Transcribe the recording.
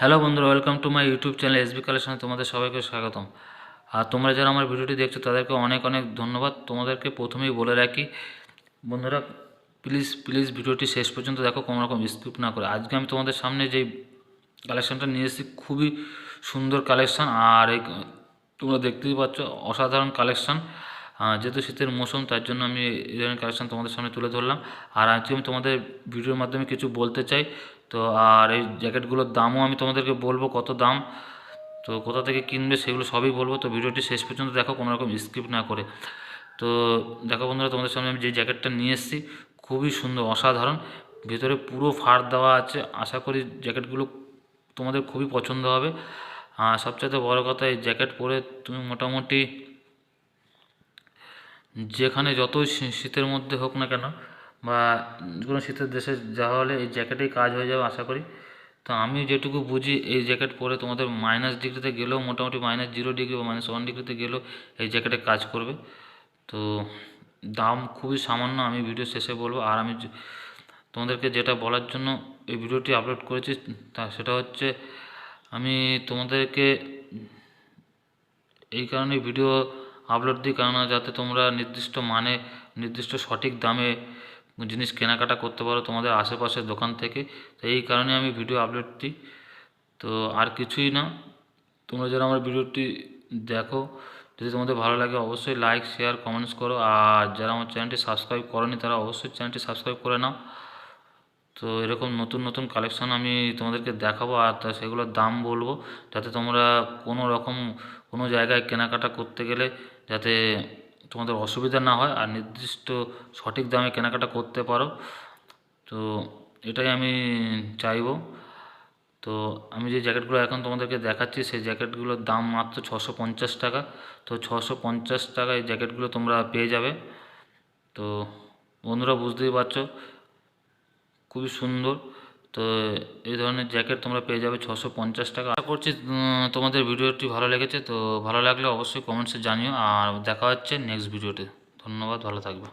Hello বন্ধুরা welcome to my YouTube channel SB কালেকশনে তোমাদের সবাইকে স্বাগতম। আর তোমরা যারা আমার ভিডিওটি দেখছ, তাদেরকে অনেক অনেক ধন্যবাদ। তোমাদেরকে প্রথমেই বলে রাখি, বন্ধুরা প্লিজ প্লিজ ভিডিওটি শেষ পর্যন্ত দেখো, কোনো রকম স্কিপ না করে। আজকে আমি তোমাদের সামনে যেই কালেকশানটা নিয়ে এসেছি, খুবই সুন্দর কালেকশান আর এই তোমরা দেখতেই পাচ্ছ, অসাধারণ কালেকশান যেহেতু শীতের মৌসুম, তার জন্য আমি এই ধরনের কালেকশান তোমাদের সামনে তুলে ধরলাম। আর আজকে আমি তোমাদের ভিডিওর মাধ্যমে কিছু বলতে চাই। তো আর এই জ্যাকেটগুলোর দামও আমি তোমাদেরকে বলব কত দাম। তো কোথা থেকে কিনবে সেগুলো সবই বলব। তো ভিডিওটি শেষ পর্যন্ত দেখো, কোনো রকম স্কিপ না করে। তো দেখো বন্ধুরা, তোমাদের সামনে আমি যে জ্যাকেটটা নিয়ে এসেছি, খুবই সুন্দর, অসাধারণ। ভেতরে পুরো ফাড় দেওয়া আছে। আশা করি জ্যাকেটগুলো তোমাদের খুবই পছন্দ হবে। আর সবচেয়ে বড় কথা, এই জ্যাকেট পরে তুমি মোটামুটি যেখানে যতই শীতের মধ্যে হোক না কেন বা কোনো শীতের দেশে যাওয়া হলে এই জ্যাকেটেই কাজ হয়ে যাবে, আশা করি। তো আমি যেটুকু বুঝি, এই জ্যাকেট পরে তোমাদের মাইনাস ডিগ্রিতে গেলেও, মোটামুটি মাইনাস জিরো ডিগ্রি বা মাইনাস ওয়ান ডিগ্রিতে গেলেও এই জ্যাকেটে কাজ করবে। তো দাম খুবই সামান্য, আমি ভিডিও শেষে বলব। আর আমি তোমাদেরকে যেটা বলার জন্য এই ভিডিওটি আপলোড করেছি, তা সেটা হচ্ছে, আমি তোমাদেরকে এই কারণে ভিডিও আপলোড দিই, কেননা যাতে তোমরা নির্দিষ্ট মানে নির্দিষ্ট সঠিক দামে জিনিস কেনাকাটা করতে পারো তোমাদের আশেপাশের দোকান থেকে। তো এই কারণে আমি ভিডিও আপলোড তো আর কিছুই না। তোমরা যারা আমার ভিডিওটি দেখো, যদি তোমাদের ভালো লাগে অবশ্যই লাইক শেয়ার কমেন্টস করো। আর যারা আমার চ্যানেলটি সাবস্ক্রাইব করনি, তারা অবশ্যই চ্যানেলটি সাবস্ক্রাইব করে নাও। তো এরকম নতুন নতুন কালেকশন আমি তোমাদেরকে দেখাবো। আর তা সেগুলোর দাম বলব। যাতে তোমরা কোনো রকম কোনো জায়গায় কেনাকাটা করতে গেলে যাতে তোমাদের অসুবিধা না হয় আর নির্দিষ্ট সঠিক দামে কেনাকাটা করতে পারো। তো এটাই আমি চাইব। তো আমি যে জ্যাকেটগুলো এখন তোমাদেরকে দেখাচ্ছি, সেই জ্যাকেটগুলোর দাম মাত্র ছশো পঞ্চাশ টাকা। তো ছশো পঞ্চাশ টাকায় এই জ্যাকেটগুলো তোমরা পেয়ে যাবে। তো বন্ধুরা বুঝতেই পারছ, খুবই সুন্দর। তো এই ধরনের জ্যাকেট তোমরা পেয়ে যাবে ছশো পঞ্চাশ টাকা। আশা করছি তোমাদের ভিডিওটি ভালো লেগেছে, তো ভালো লাগলে অবশ্যই কমেন্টসে জানিও, আর দেখা হচ্ছে নেক্সট ভিডিওতে ধন্যবাদ, ভালো থাকবে।